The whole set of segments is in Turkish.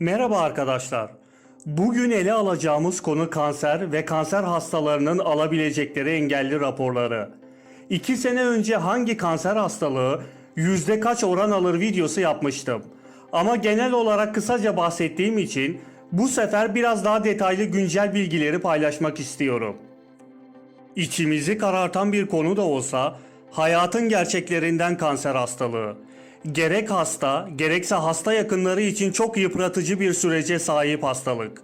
Merhaba arkadaşlar. Bugün ele alacağımız konu kanser ve kanser hastalarının alabilecekleri engelli raporları. 2 sene önce hangi kanser hastalığı yüzde kaç oran alır videosu yapmıştım. Ama genel olarak kısaca bahsettiğim için bu sefer biraz daha detaylı güncel bilgileri paylaşmak istiyorum. İçimizi karartan bir konu da olsa hayatın gerçeklerinden kanser hastalığı. Gerek hasta, gerekse hasta yakınları için çok yıpratıcı bir sürece sahip hastalık.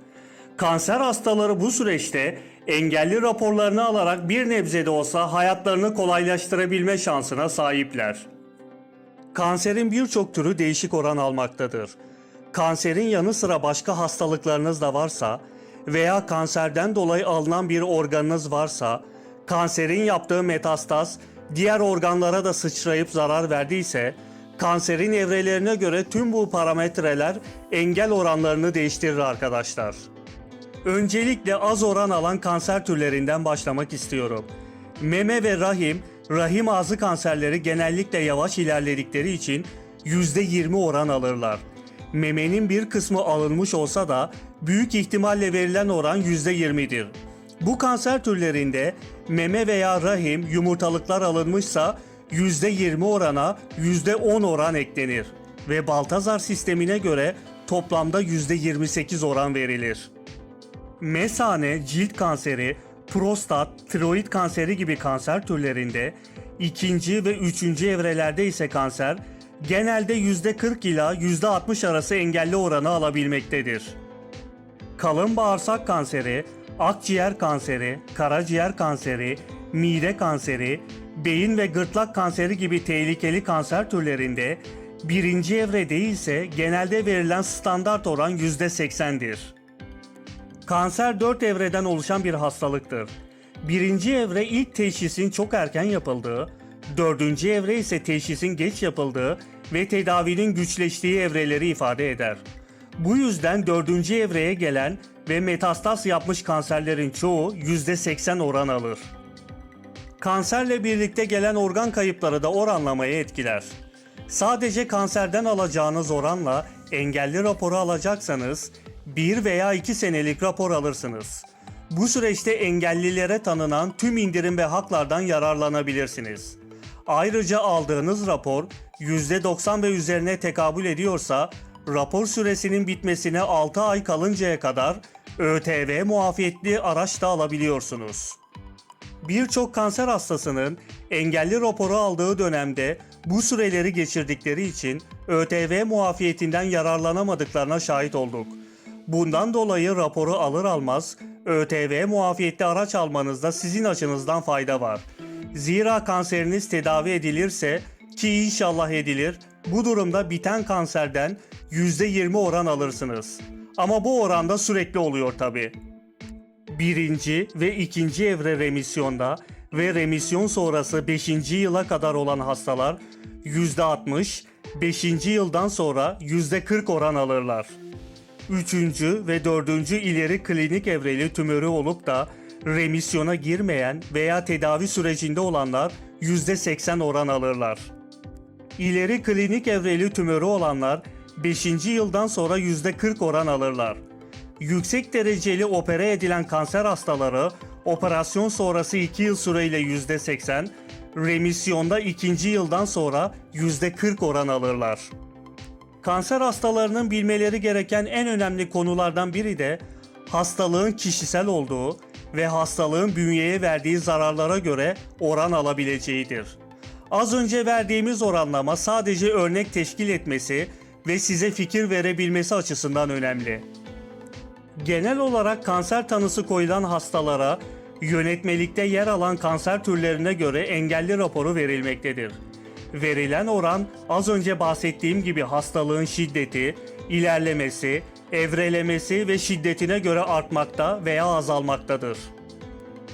Kanser hastaları bu süreçte engelli raporlarını alarak bir nebze de olsa hayatlarını kolaylaştırabilme şansına sahipler. Kanserin birçok türü değişik oran almaktadır. Kanserin yanı sıra başka hastalıklarınız da varsa veya kanserden dolayı alınan bir organınız varsa, kanserin yaptığı metastaz diğer organlara da sıçrayıp zarar verdiyse, kanserin evrelerine göre tüm bu parametreler engel oranlarını değiştirir arkadaşlar. Öncelikle az oran alan kanser türlerinden başlamak istiyorum. Meme ve rahim, rahim ağzı kanserleri genellikle yavaş ilerledikleri için %20 oran alırlar. Memenin bir kısmı alınmış olsa da büyük ihtimalle verilen oran %20'dir. Bu kanser türlerinde meme veya rahim yumurtalıklar alınmışsa %20 orana %10 oran eklenir ve Baltazar sistemine göre toplamda %28 oran verilir. Mesane, cilt kanseri, prostat, tiroid kanseri gibi kanser türlerinde ikinci ve üçüncü evrelerde ise kanser genelde %40 ila %60 arası engelli oranı alabilmektedir. Kalın bağırsak kanseri, akciğer kanseri, karaciğer kanseri, mide kanseri, beyin ve gırtlak kanseri gibi tehlikeli kanser türlerinde birinci evre değilse genelde verilen standart oran %80'dir. Kanser 4 evreden oluşan bir hastalıktır. Birinci evre ilk teşhisin çok erken yapıldığı, dördüncü evre ise teşhisin geç yapıldığı ve tedavinin güçleştiği evreleri ifade eder. Bu yüzden dördüncü evreye gelen ve metastaz yapmış kanserlerin çoğu %80 oran alır. Kanserle birlikte gelen organ kayıpları da oranlamayı etkiler. Sadece kanserden alacağınız oranla engelli raporu alacaksanız 1 veya 2 senelik rapor alırsınız. Bu süreçte engellilere tanınan tüm indirim ve haklardan yararlanabilirsiniz. Ayrıca aldığınız rapor %90 ve üzerine tekabül ediyorsa rapor süresinin bitmesine 6 ay kalıncaya kadar ÖTV muafiyetli araç da alabiliyorsunuz. Birçok kanser hastasının engelli raporu aldığı dönemde bu süreleri geçirdikleri için ÖTV muafiyetinden yararlanamadıklarına şahit olduk. Bundan dolayı raporu alır almaz ÖTV muafiyetli araç almanızda sizin açınızdan fayda var. Zira kanseriniz tedavi edilirse ki inşallah edilir, bu durumda biten kanserden %20 oran alırsınız. Ama bu oranda sürekli oluyor tabi. Birinci ve ikinci evre remisyonda ve remisyon sonrası 5. yıla kadar olan hastalar %60, 5. yıldan sonra %40 oran alırlar. Üçüncü ve dördüncü ileri klinik evreli tümörü olup da remisyona girmeyen veya tedavi sürecinde olanlar %80 oran alırlar. İleri klinik evreli tümörü olanlar 5. yıldan sonra %40 oran alırlar. Yüksek dereceli opere edilen kanser hastaları operasyon sonrası 2 yıl süreyle %80, remisyonda 2. yıldan sonra %40 oran alırlar. Kanser hastalarının bilmeleri gereken en önemli konulardan biri de hastalığın kişisel olduğu ve hastalığın bünyeye verdiği zararlara göre oran alabileceğidir. Az önce verdiğimiz oranlama sadece örnek teşkil etmesi ve size fikir verebilmesi açısından önemli. Genel olarak kanser tanısı koyulan hastalara yönetmelikte yer alan kanser türlerine göre engelli raporu verilmektedir. Verilen oran az önce bahsettiğim gibi hastalığın şiddeti, ilerlemesi, evrelemesi ve şiddetine göre artmakta veya azalmaktadır.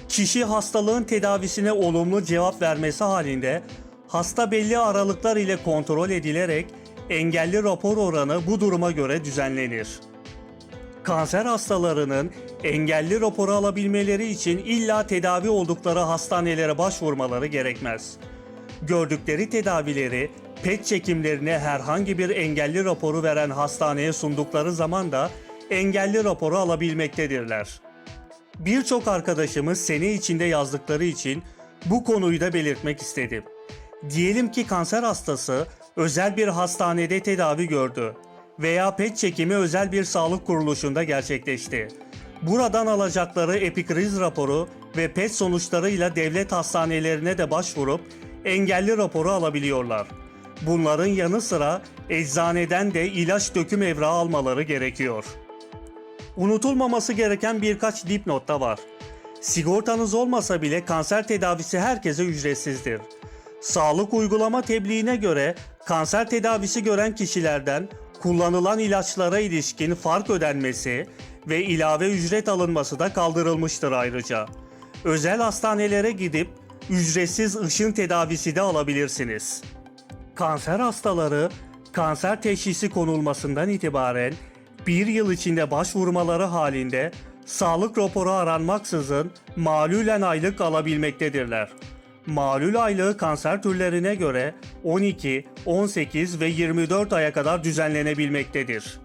Kişi hastalığın tedavisine olumlu cevap vermesi halinde hasta belli aralıklar ile kontrol edilerek engelli rapor oranı bu duruma göre düzenlenir. Kanser hastalarının engelli raporu alabilmeleri için illa tedavi oldukları hastanelere başvurmaları gerekmez. Gördükleri tedavileri PET çekimlerini herhangi bir engelli raporu veren hastaneye sundukları zaman da engelli raporu alabilmektedirler. Birçok arkadaşımız sene içinde yazdıkları için bu konuyu da belirtmek istedim. Diyelim ki kanser hastası özel bir hastanede tedavi gördü veya PET çekimi özel bir sağlık kuruluşunda gerçekleşti. Buradan alacakları epikriz raporu ve PET sonuçlarıyla devlet hastanelerine de başvurup engelli raporu alabiliyorlar. Bunların yanı sıra eczaneden de ilaç döküm evrağı almaları gerekiyor. Unutulmaması gereken birkaç dipnot da var. Sigortanız olmasa bile kanser tedavisi herkese ücretsizdir. Sağlık uygulama tebliğine göre kanser tedavisi gören kişilerden kullanılan ilaçlara ilişkin fark ödenmesi ve ilave ücret alınması da kaldırılmıştır ayrıca. Özel hastanelere gidip ücretsiz ışın tedavisi de alabilirsiniz. Kanser hastaları kanser teşhisi konulmasından itibaren bir yıl içinde başvurmaları halinde sağlık raporu aranmaksızın malulen aylık alabilmektedirler. Malul aylığı kanser türlerine göre 12, 18 ve 24 aya kadar düzenlenebilmektedir.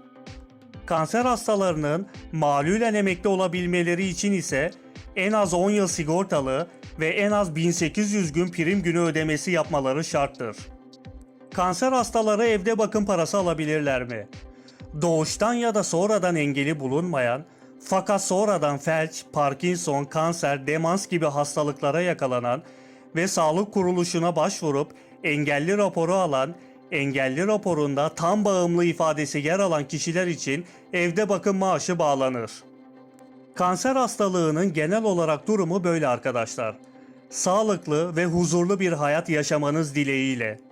Kanser hastalarının malulen emekli olabilmeleri için ise en az 10 yıl sigortalı ve en az 1800 gün prim günü ödemesi yapmaları şarttır. Kanser hastaları evde bakım parası alabilirler mi? Doğuştan ya da sonradan engeli bulunmayan fakat sonradan felç, Parkinson, kanser, demans gibi hastalıklara yakalanan ve sağlık kuruluşuna başvurup engelli raporu alan, engelli raporunda tam bağımlı ifadesi yer alan kişiler için evde bakım maaşı bağlanır. Kanser hastalığının genel olarak durumu böyle arkadaşlar. Sağlıklı ve huzurlu bir hayat yaşamanız dileğiyle.